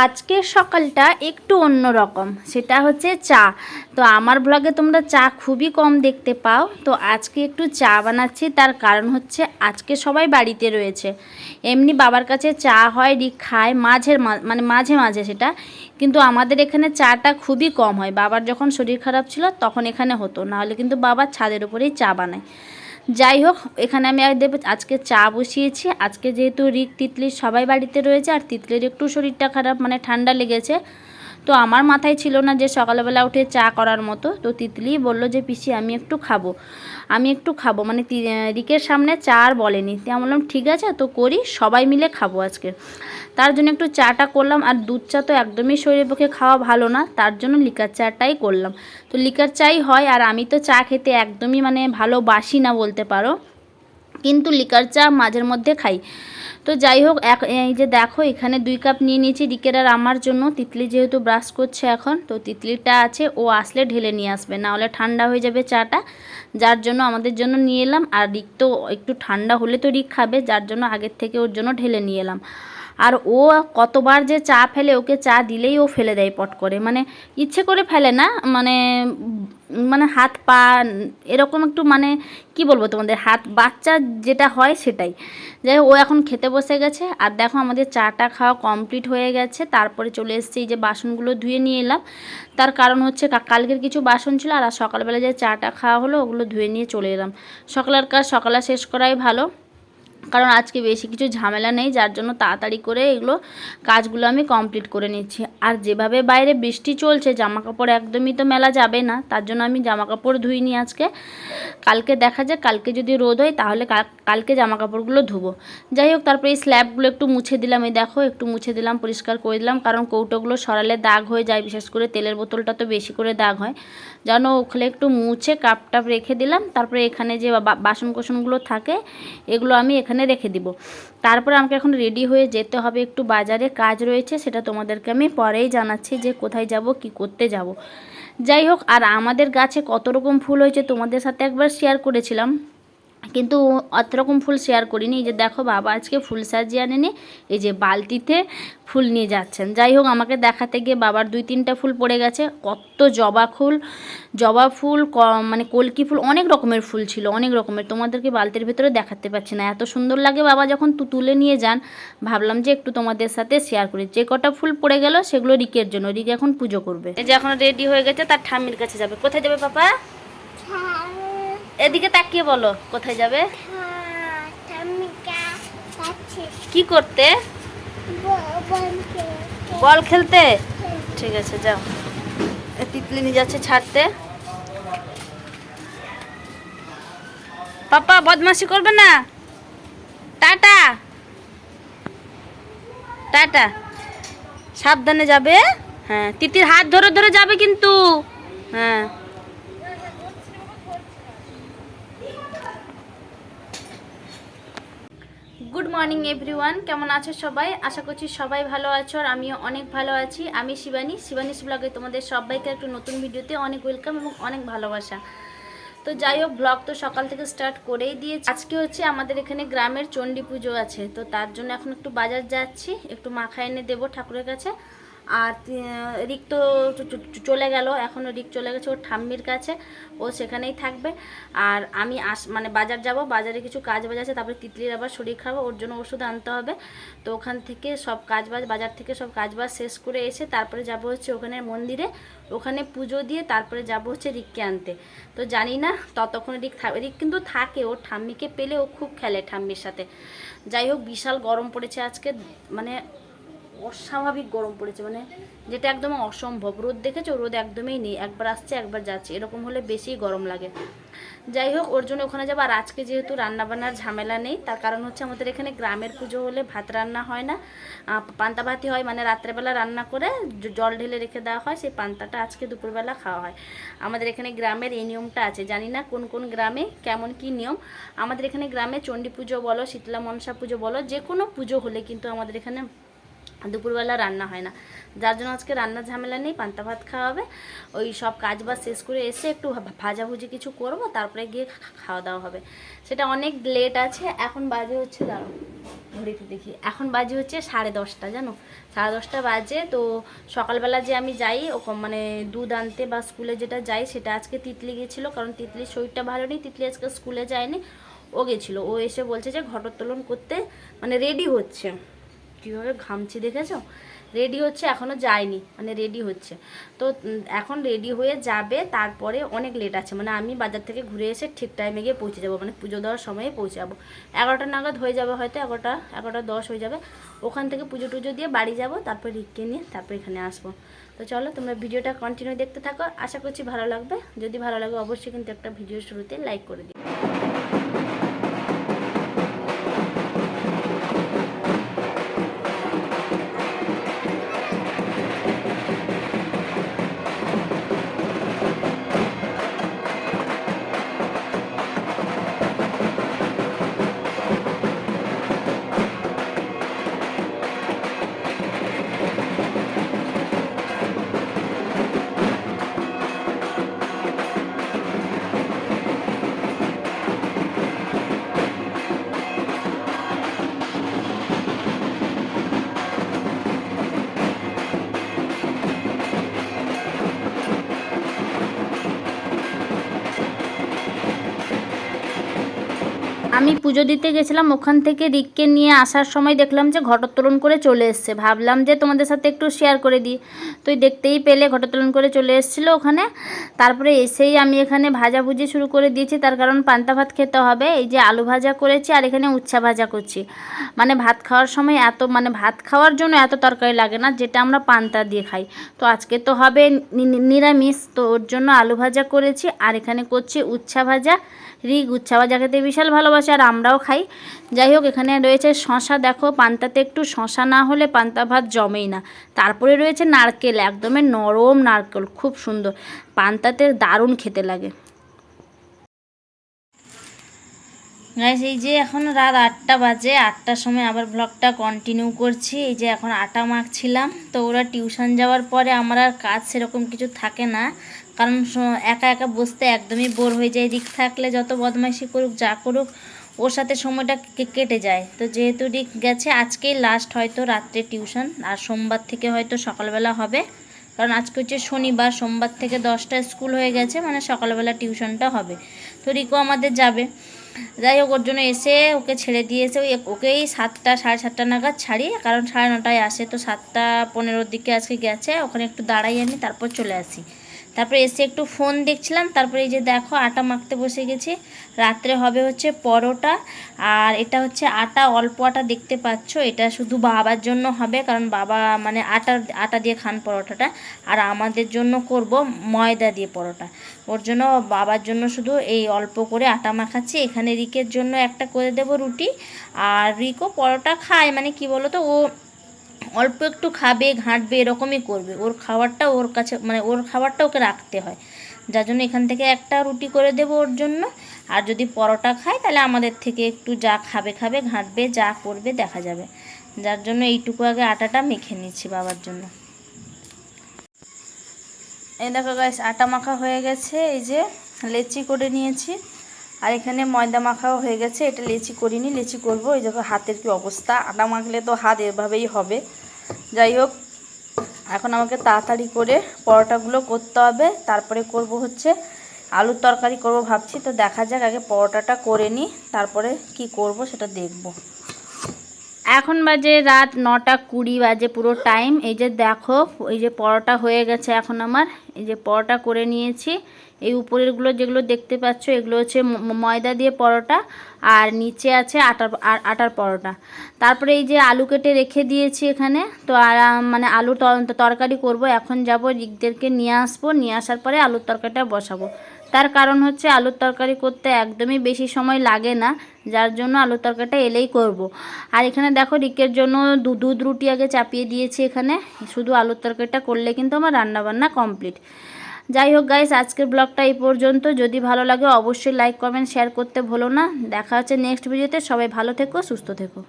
আজকের সকালটা একটু অন্য রকম। সেটা হচ্ছে চা। তো আমার ব্লগে তোমরা চা খুবই কম দেখতে পাও। তো আজকে একটু চা বানাচ্ছি, তার কারণ হচ্ছে আজকে সবাই বাড়িতে রয়েছে। এমনি বাবার কাছে চা হয় রি খায় মাঝের মানে মাঝে মাঝে সেটা। কিন্তু আমাদের এখানে চাটা খুবই কম হয়। বাবার যখন শরীর খারাপ ছিল, তখন এখানে হতো। নাহলে কিন্তু বাবার ছাদের উপরেই চা বানায়। যাই হোক, এখানে আমি আজকে চা বসিয়েছি। আজকে যেহেতু রিক তিতলির সবাই বাড়িতে রয়েছে, আর তিতলির একটু শরীরটা খারাপ মানে ঠান্ডা লেগেছে। তো আমার মাথায় ছিল না যে সকালবেলা উঠে চা করার মতো। তো তিতলি বলল যে, পিসি, আমি একটু খাব। আমি একটু খাব। মানে রিকের সামনে চা আর বলেনি। তো আমি বললাম, ঠিক আছে, তো করি, সবাই মিলে খাব আজকে। তার জন্য একটু চাটা করলাম, আর দুধ চা তো একদমই শরীরের পক্ষে খাওয়া ভালো না, তার জন্য লিকার চাটাই করলাম। তো লিকার চাই হয়, আর আমি তো চা খেতে একদমই মানে ভালোবাসি না বলতে পারো। কিন্তু লিকার চা মাঝের মধ্যে খাই। তো যাই হোক, এক, এই যে দেখো, এখানে দুই কাপ নিয়ে নিয়েছি রিকের আর আমার জন্য। তিতলি যেহেতু ব্রাশ করছে এখন, তো তিতলিটা আছে, ও আসলে ঢেলে নিয়ে আসবে। না হলে ঠান্ডা হয়ে যাবে চাটা, যার জন্য আমাদের জন্য নিয়ে এলাম। আর রিক তো একটু ঠান্ডা হলে তো রিক খাবে, যার জন্য আগের থেকে ওর জন্য ঢেলে নিয়ে এলাম। আর ও কতবার যে চা ফেলে, ওকে চা দিলেই ও ফেলে দেয় পট করে। মানে ইচ্ছে করে ফেলে না মানে মানে হাত পা, এরকম একটু মানে কি বলব তোমাদের, হাত, বাচ্চা যেটা হয় সেটাই। যাই ও এখন খেতে বসে গেছে। আর দেখো, আমাদের চাটা খাওয়া কমপ্লিট হয়ে গেছে। তারপরে চলে এসেছি, এই যে বাসনগুলো ধুয়ে নিয়ে এলাম। তার কারণ হচ্ছে কালকের কিছু বাসন ছিল, আর সকালবেলা যে চাটা খাওয়া হলো, ওগুলো ধুয়ে নিয়ে চলে এলাম। সকালের কাজ সকালে শেষ করাই ভালো। কারণ আজকে বেশি কিছু ঝামেলা নেই, যার জন্য তাড়াতাড়ি করে এগুলো কাজগুলো আমি কমপ্লিট করে নিচ্ছি। আর যেভাবে বাইরে বৃষ্টি চলছে জামা কাপড় একদমই তো মেলা যাবে না, তার জন্য আমি জামা কাপড় ধুইনি আজকে। কালকে দেখা যায় কালকে যদি রোদ হয় তাহলে কাল- কালকে জামা কাপড়গুলো ধুবো। যাই হোক, তারপরে এই স্ল্যাবগুলো একটু মুছে দিলাম, এই দেখো, একটু মুছে দিলাম, পরিষ্কার করে দিলাম, কারণ কৌটোগুলো সরালে দাগ হয়ে যায়, বিশেষ করে তেলের বোতলটা তো বেশি করে দাগ হয়। যেন ওখানে একটু মুছে কাপ টাপ রেখে দিলাম। তারপরে এখানে যে বাসন কোসনগুলো থাকে, এগুলো আমি এখানে রেখে দিব। তারপর আমাকে এখন রেডি হয়ে যেতে হবে একটু বাজারে। কাজ রয়েছে, সেটা তোমাদেরকে আমি পরেই জানাচ্ছি যে কোথায় যাব, কি করতে যাব। যাই হোক, আর আমাদের গাছে কত রকম ফুল হয়েছে তোমাদের সাথে একবার শেয়ার করেছিলাম। কিন্তু অত রকম ফুল শেয়ার করিনি। এই যে দেখো বাবা আজকে ফুল সাজিয়ে আনেনি, এই যে বালতিতে ফুল নিয়ে যাচ্ছেন। যাই হোক, আমাকে দেখাতে গিয়ে বাবার দুই তিনটা ফুল পড়ে গেছে। কত জবা ফুল জবা ফুল মানে কলকি ফুল, অনেক রকমের ফুল ছিল, অনেক রকমের। তোমাদেরকে বালতির ভেতরে দেখাতে পাচ্ছি না। এত সুন্দর লাগে বাবা যখন তু, তুলে নিয়ে যান, ভাবলাম যে একটু তোমাদের সাথে শেয়ার করি। যে কটা ফুল পড়ে গেল, সেগুলো রিকের জন্য। রিক এখন পুজো করবে। এই যে এখন রেডি হয়ে গেছে, তার ঠাম্মির কাছে যাবে। কোথায় যাবে পাপা? এদিকে তাকিয়ে বলো, কোথায় যাবে? কি করতে? বল খেলতে? ঠিক আছে, যাও। তিতলি নিয়ে যাচ্ছে ছাড়তে। পাপা, বদমাশি করবে না? টাটা। টাটা। সাবধানে যাবে। হ্যাঁ তিতির হাত ধরে ধরে যাবে কিন্তু। হ্যাঁ। মর্নিং এভরিওয়ান কেমন আছো সবাই? আশা করছি সবাই ভালো আছো আর আমিও অনেক ভালো আছি। আমি শিবানী। শিবানী ব্লগে তোমাদের সবাইকে একটু নতুন ভিডিওতে অনেক ওয়েলকাম এবং অনেক ভালোবাসা। তো যাই হোক ব্লগ তো সকাল থেকে স্টার্ট করেই দিয়েছি। আজকে হচ্ছে আমাদের এখানে গ্রামের চণ্ডী পুজো আছে। তো তার জন্য এখন একটু বাজার যাচ্ছি। একটু মাখা এনে দেবো ঠাকুরের কাছে। আর রিক তো চলে গেল। এখনও রিক চলে গেছে ওর ঠাম্মির কাছে। ও সেখানেই থাকবে। আর আমি আস মানে বাজার যাব। বাজারে কিছু কাজ বাজ আছে। তারপরে তিতলির আবার শরীর খারাপ। ওর জন্য ওষুধ আনতে হবে। তো ওখান থেকে সব কাজ বাজ, বাজার থেকে সব কাজ বাজ শেষ করে এসে তারপরে যাব হচ্ছে ওখানে মন্দিরে। ওখানে পুজো দিয়ে তারপরে যাব হচ্ছে রিককে আনতে। তো জানি না ততক্ষণ রিক থাকবে রিক কিন্তু থাকে। ওর ঠাম্মিকে পেলে ও খুব খেলে ঠাম্মির সাথে। যাই হোক, বিশাল গরম পড়েছে আজকে। মানে অস্বাভাবিক গরম পড়েছে মানে যেটা একদম অসম্ভব। রোদ দেখেছ? রোদ একদমই নেই। একবার আসছে, একবার যাচ্ছে। এরকম হলে বেশি গরম লাগে। যাই হোক, ওর জন্য ওখানে যাব। আর আজকে যেহেতু রান্নাবান্নার ঝামেলা নেই, তার কারণ হচ্ছে আমাদের এখানে গ্রামের পুজো হলে ভাত রান্না হয় না। পান্তা ভাতি হয় মানে রাত্রেবেলা রান্না করে জল ঢেলে রেখে দেওয়া হয়। সেই পান্তাটা আজকে দুপুরবেলা খাওয়া হয়। আমাদের এখানে গ্রামের এই নিয়মটা আছে। জানি না কোন কোন গ্রামে কেমন কি নিয়ম। আমাদের এখানে গ্রামে চণ্ডী পুজো বলো, শীতলা মনসা পুজো বলো, যে কোনো পুজো হলে কিন্তু আমাদের এখানে দুপুরবেলা রান্না হয় না। যার জন্য আজকে রান্নার ঝামেলা নেই, পান্তা ভাত খাওয়া হবে ওই সব কাজ বাজ শেষ করে এসে একটু ভাজাভুজি কিছু করব, তারপরে গিয়ে খাওয়া দাওয়া হবে। সেটা অনেক লেট আছে, এখন বাজে হচ্ছে দাঁড়ো ঘড়িতে দেখি। এখন বাজে হচ্ছে সাড়ে দশটা, জানো? সাড়ে দশটা বাজে, তো সকালবেলা যে আমি যাই, ও মানে দুধ আনতে বা স্কুলে যেটা যাই, সেটা আজকে তিতলি গেছিল, কারণ তিতলির শরীরটা ভালো নেই, তিতলি আজকে স্কুলে যায়নি। ও গেছিল, ও এসে বলছে যে ঘটোত্তোলন করতে মানে রেডি হচ্ছে। কীভাবে ঘামছি দেখেছ? রেডি হচ্ছে এখনও যায়নি মানে রেডি হচ্ছে। তো এখন রেডি হয়ে যাবে, তারপরে অনেক লেট আছে। মানে আমি বাজার থেকে ঘুরে এসে ঠিক টাইমে গিয়ে পৌঁছে যাব মানে পুজো দেওয়ার সময়ে পৌঁছে যাব। এগারোটা নাগাদ হয়ে যাবে হয়তো, এগারোটা এগারোটা দশ হয়ে যাবে। ওখান থেকে পুজো টুজো দিয়ে বাড়ি যাব, তারপর রিককে নিয়ে তারপর এখানে আসব। তো চলো, তোমরা ভিডিওটা কন্টিনিউ দেখতে থাকো। আশা করছি ভালো লাগবে। যদি ভালো লাগে, অবশ্যই কিন্তু একটা ভিডিও শুরুতে লাইক করে দিও। আমি পুজো দিতে গেছিলাম, ওখান থেকে রিককে নিয়ে আসার সময় দেখলাম যে ঘটোত্তোলন করে চলে এসছে। ভাবলাম যে তোমাদের সাথে একটু শেয়ার করে দিই। তুই দেখতেই পেলে ঘটোত্তোলন করে চলে এসেছিল ওখানে। তারপরে এসেই আমি এখানে ভাজাভুজি শুরু করে দিয়েছি। তার কারণ পান্তা ভাত খেতে হবে। এই যে আলু ভাজা করেছি আর এখানে উচ্ছা ভাজা করছি। মানে ভাত খাওয়ার সময় এত মানে ভাত খাওয়ার জন্য এত তরকারি লাগে না, যেটা আমরা পান্তা দিয়ে খাই। তো আজকে তো হবে নিরামিষ। তো ওর জন্য আলু ভাজা করেছি। আর এখানে করছি উচ্ছা ভাজা। রিক উচ্ছা যাকে খেতে বিশাল ভালোবাসে আর আমরাও খাই। যাই হোক, এখানে রয়েছে শশা দেখো, পান্তাতে একটু শশা না হলে পান্তা ভাত জমেই না। তারপরে রয়েছে নারকেল, একদমই নরম নারকেল, খুব সুন্দর। পান্তাতে দারুণ খেতে লাগে। গাইস এই যে এখন রাত আটটা বাজে, আটটার সময় আবার ব্লগটা কন্টিনিউ করছি। এই যে এখন আটা মাখছিলাম, তো ওরা টিউশন যাওয়ার পরে আমার আর কাজ সেরকম কিছু থাকে না। কারণ একা একা বসতে একদমই বোর হয়ে যায়। রিক থাকলে যত বদমাইশি করুক, যা করুক, ওর সাথে সময়টা কেটে যায়। তো যেহেতু রিক গেছে, আজকেই লাস্ট হয়তো রাত্রে টিউশন আর সোমবার থেকে হয়তো সকালবেলা হবে। কারণ আজকে হচ্ছে শনিবার, সোমবার থেকে দশটায় স্কুল হয়ে গেছে মানে সকালবেলা টিউশনটা হবে। তো রিকো আমাদের যাবে। যাই হোক, ওর জন্য এসে ওকে ছেড়ে দিয়েছে ওই ওকেই সাতটা, সাড়ে সাতটা নাগাদ ছাড়ি কারণ সাড়ে নটায় আসে। তো সাতটা পনেরোর দিকে আজকে গেছে, ওখানে একটু দাঁড়াই আমি, তারপর চলে আসি। তারপরে এসে একটু ফোন দেখছিলাম, তারপরে এই যে দেখো আটা মাখতে বসে গেছি। রাত্রে হবে হচ্ছে পরোটা, আর এটা হচ্ছে আটা, অল্প আটা দেখতে পাচ্ছ। এটা শুধু বাবার জন্য হবে, কারণ বাবা মানে আটা আটা দিয়ে খান পরোটাটা, আর আমাদের জন্য করব ময়দা দিয়ে পরোটা। ওর জন্য বাবার জন্য শুধু এই অল্প করে আটা মাখাচ্ছি। এখানে রিকের জন্য একটা করে দেব রুটি, আর রিকও পরোটা খায় মানে কি বলো তো ও অল্প একটু খাবে, ঘাঁটবে, এরকমই করবে। ওর খাবারটা ওর কাছে মানে ওর খাবারটা ওকে রাখতে হয়। যার জন্য এখান থেকে একটা রুটি করে দেবো ওর জন্য। আর যদি পরোটা খায়, তাহলে আমাদের থেকে একটু যা খাবে খাবে, ঘাঁটবে, যা করবে দেখা যাবে। যার জন্য এইটুকু আগে আটাটা মেখে নিচ্ছি বাবার জন্য। এই দেখো গাইস আটা মাখা হয়ে গেছে। এই যে লেচি করে নিয়েছি। আর এখানে ময়দা মাখাও হয়ে গেছে। এটা লেচি করিনি, লেচি করব। এই দেখো হাতের কি অবস্থা। আটা মাখলে তো হাত এভাবেই হবে। যাই হোক, এখন আমাকে তাড়াতাড়ি করে পরোটাগুলো করতে হবে। তারপরে করব হচ্ছে আলুর তরকারি করব ভাবছি। তো দেখা যাক, আগে পরোটাটা করে নিই, তারপরে কি করব সেটা দেখব। এখন বাজে রাত নটা কুড়ি বাজে পুরো টাইম এই যে দেখো, এই যে পরোটা হয়ে গেছে এখন আমার। এই যে পরোটা করে নিয়েছি। এই উপরেরগুলো যেগুলো দেখতে পাচ্ছ, এগুলো হচ্ছে ময়দা দিয়ে পরোটা, আর নিচে আছে আটার আটার পরোটা। তারপরে এই যে আলু কেটে রেখে দিয়েছি এখানে। তো আর মানে আলু তর- তরকারি করব। এখন যাব রিকদেরকে নিয়ে আসব। নিয়ে আসার পরে আলুর তরকারিটা বসাবো। তার কারণ হচ্ছে আলুর তরকারি করতে একদমই বেশি সময় লাগে না, যার জন্য আলুর তরকারিটা এলেই করব। আর এখানে দেখো রিকের জন্য দুধ রুটি আগে চাপিয়ে দিয়েছি এখানে, শুধু আলুর তরকারিটা করলে কিন্তু আমার রান্নাবান্না কমপ্লিট। যাই হোক গাইস আজকের ব্লগটা এই পর্যন্ত। যদি ভালো লাগে অবশ্যই লাইক কমেন্ট শেয়ার করতে ভুলো না। দেখা হচ্ছে নেক্সট ভিডিওতে সবাই ভালো থেকো, সুস্থ থেকো।